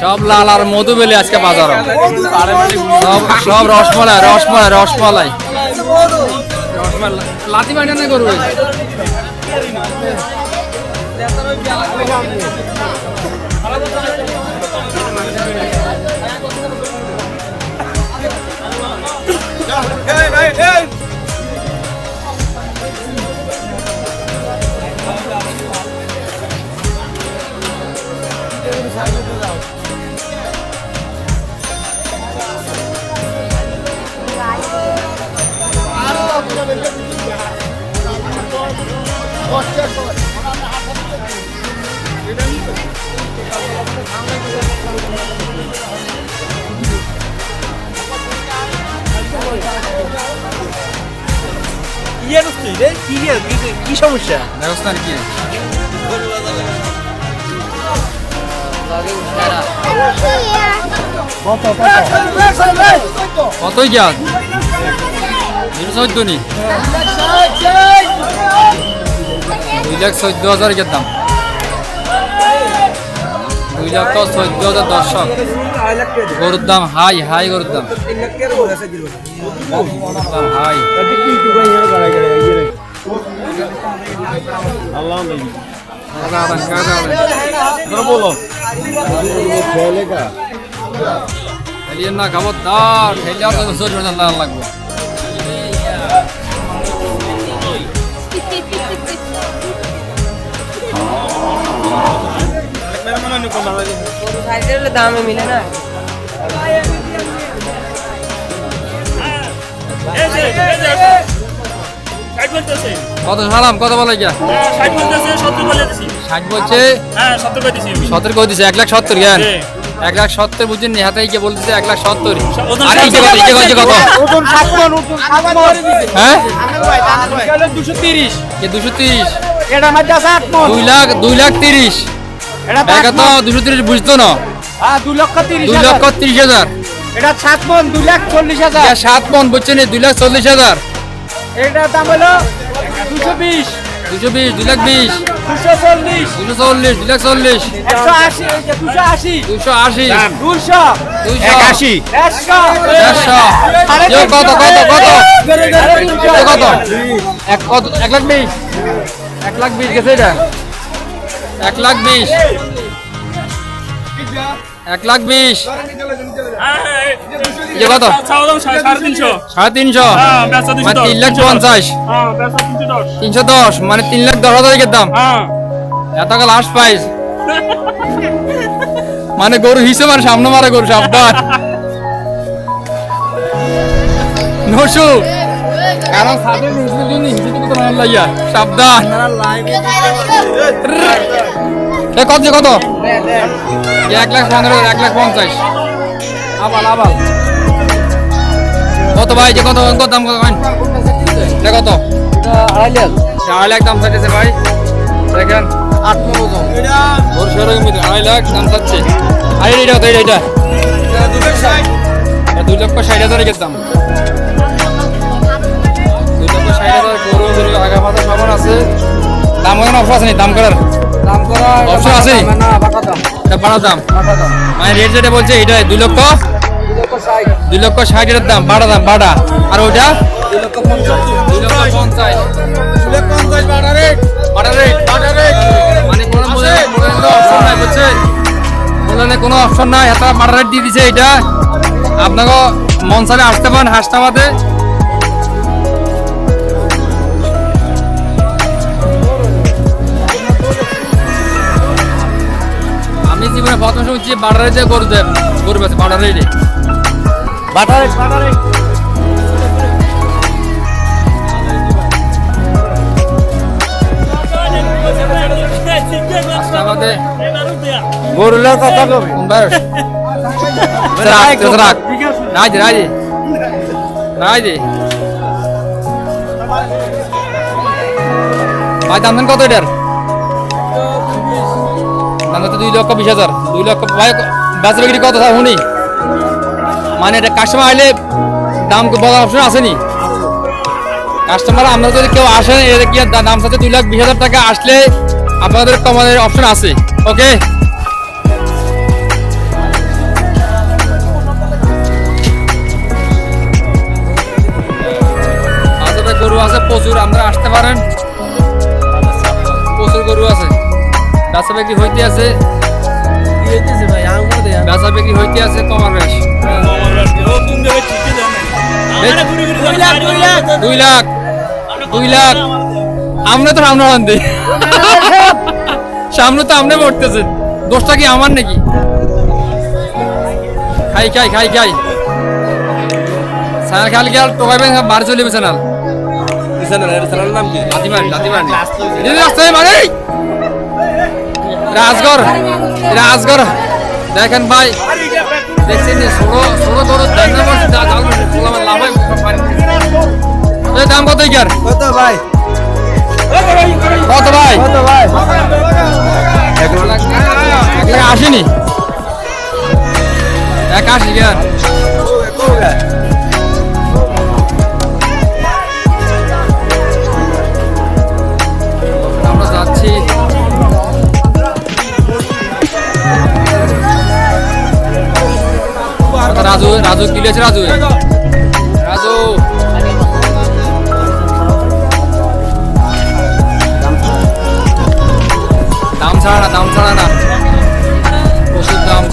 সব লাল আর মধু বেলে আজকে বাজার। সব সব রসমালাই রসমালাই রসমালাই। লাতি বাইনা না করবে ইয়ে কি রে? কি- কি সমস্যা? ব্যবস্থা কি? কতই দুশো চোদ্দ নি। দুই লাখ চোদ্দ হাজার দাম। দুই চোদ্দ হাজার দর্শক গরুর দাম হাই হাই গরুর দাম দাম হাই কাদা আদান কাদা আদান বলো খেলিয়ে না খাবার দার খেলে আর তো চলবে না লাগবে দামে মিলে না? কত সালাম কত বলে গিয়া? ষাট বলছে। সত্তর করে দিছে? এক লাখ সত্তর জ্ঞান। এক লাখ সত্তর বুঝছেন নি হাতে গিয়ে বলতেছে এক লাখ সত্তর। হ্যাঁ? দুশো তিরিশ। দুশো দুই লাখ দুই লাখ তিরিশ। এটা তো। দুশো তিরিশ বুঝতো না। দুই লক্ষ তিরিশ দুই লক্ষ তিরিশ হাজার। এটা সাত মন দুই লাখ চল্লিশ হাজার। এটা সাত মন বুঝছেন দুই লাখ চল্লিশ হাজার। এটার দাম হলো দুশো বিশ। দুশো বিশ দুই লাখ বিশ। দুশো চল্লিশ। দুশো চল্লিশ দুই লাখ চল্লিশ। একশো আশি দুশো আশি। দুশো আশি। দুশো। একাশি। একশো। ইয়ে কত কত কত? কত? এক কত? এক লাখ বিশ। এক লাখ বিশ গেছে এটা? এক লাখ বিশ। এক লাখ বিশ। ইয়ে কত? সাড়ে তিনশো। মানে তিন লাখ পঞ্চাশ তিনশো দশ। মানে তিন লাখ দশ হাজার দাম। এত কাল লাস্ট প্রাইস মানে গরু হিসেবে আর সামনে মারা গরু সাবধান। নশো কারণ সাথে জন্য হিসেবে কত মাল লাইয়া সাবধান। এ, কত কত? এক লাখ পনেরো, এক লাখ পঞ্চাশ। আবাল আবাল। কত ভাই, যে কত কত দাম কত এটা কত? আড়াই লাখ দাম চাইতেছে ভাই। দেখেন আট ওর সেরকম আড়াই লাখ দাম চাচ্ছে। আরে এটা কত এটা এটা দুই লক্ষ ষাট হাজার দাম। দুই লক্ষ ষাট হাজার গরু গরু আগা মাথা সবার আছে। দাম কোনো অপশন আছে দাম করার? দাম অপশন আছে? নি? না বাটা দাম। এটা বাড়া দাম। বাটা দাম। মানে রেট যেটা বলছে এটাই দুই লক্ষ? দুই লক্ষ ষাট। দুই লক্ষ ষাট এর দাম বাড়া দাম বাড়া আর লক্ষ লক্ষ লক্ষ batta rate rate batta rate মানে কোনো কোনো অপশন নাই বুঝছেন কোনো অপশন নাই এত বাড়া রেট দিয়ে দিছে এটা। আপনাকে মন চালে আসতে পারেন হাসনাবাদে। জীবনে প্রথম শুনছি বাড়া রেটে গরু দেন গরু বেছে বাড়া রেটে বাটা রেট বাটা গরুলার কথা কবে রাখ রাখ রাজ রাজ রাজ ভাই দাম দেন কত এটার? তো দুই লক্ষ বিশ হাজার, দুই লক্ষ ভাই, বেচা বিক্রি কত শুনি মানে এটা কাস্টমার আইলে দাম বলার অপশন আসেনি। কাস্টমার আমরা যদি কেউ আসেন এর কি দাম সাথে দুই লাখ বিশ হাজার টাকা আসলে আপনাদের কমানোর অপশন আছে ওকে আসলে গরু আছে, প্রচুর, আপনারা আসতে পারেন। প্রচুর গরু আছে। বেচা বিক্রি হইতে আছে? বেচা বিক্রি হইতে আছে কমার বেশ। দুই লাখ দুই লাখ। আমরা তো সামনে আনতে সামনে তো আপনি পড়তেছেন দোষটা কি আমার নাকি? খাই খাই খাই খাই। সায়ার খাল গেল টোকাইবেন বাড়ি চলে যাবে চ্যানেল নাম কি? রাস্তায় রাজগড় রাজগড়। দেখেন ভাই দেখছেন ষোলো ষোলো ধরো না লাভ এই দাম কত ইয়ার কত ভাই? কত ভাই? কত ভাই? এক লাখ আসেনি। এক আশি ইয়ার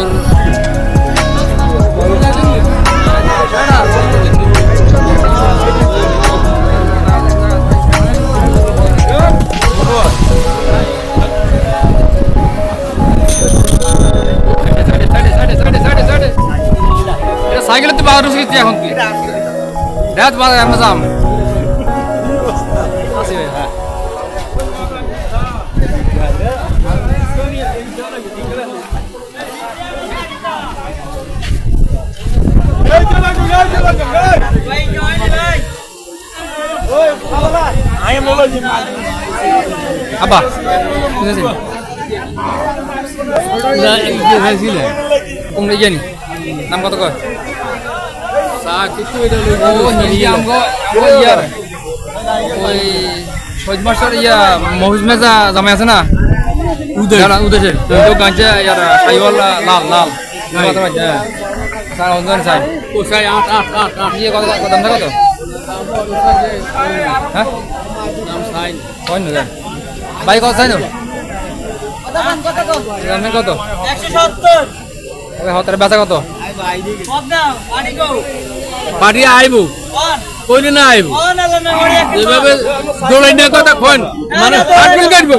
তোর সাইকেলে তো শিখেছি এখন তুই দেখ বাজার আমরা বুঝেছি কোনটা জানি নাম কত কয়? ওই সৈজ মাস্টার ইয়া মহিজ মেজা জামাই আছে না? উদয়। উদয় গাঁজা ইয়ার সাইওয়াল লাল লাল। স্যার অন্ধন সাই ও সাই আট আট আট আট ইয়ে কত কত দাম কত হ্যাঁ কয় না ভাই কত সাই না দাম কত হতারে বেচা কত পার্টি আইব কই না আইব এভাবে দৌড়াই না কথা কোন মানে পার্টি কাটবো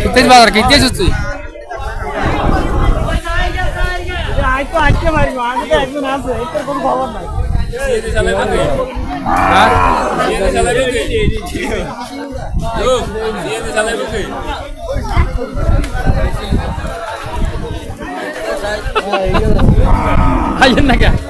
কিতেজ বাজার কিতেজ তুই হ্যাঁ? আইয়েন না কে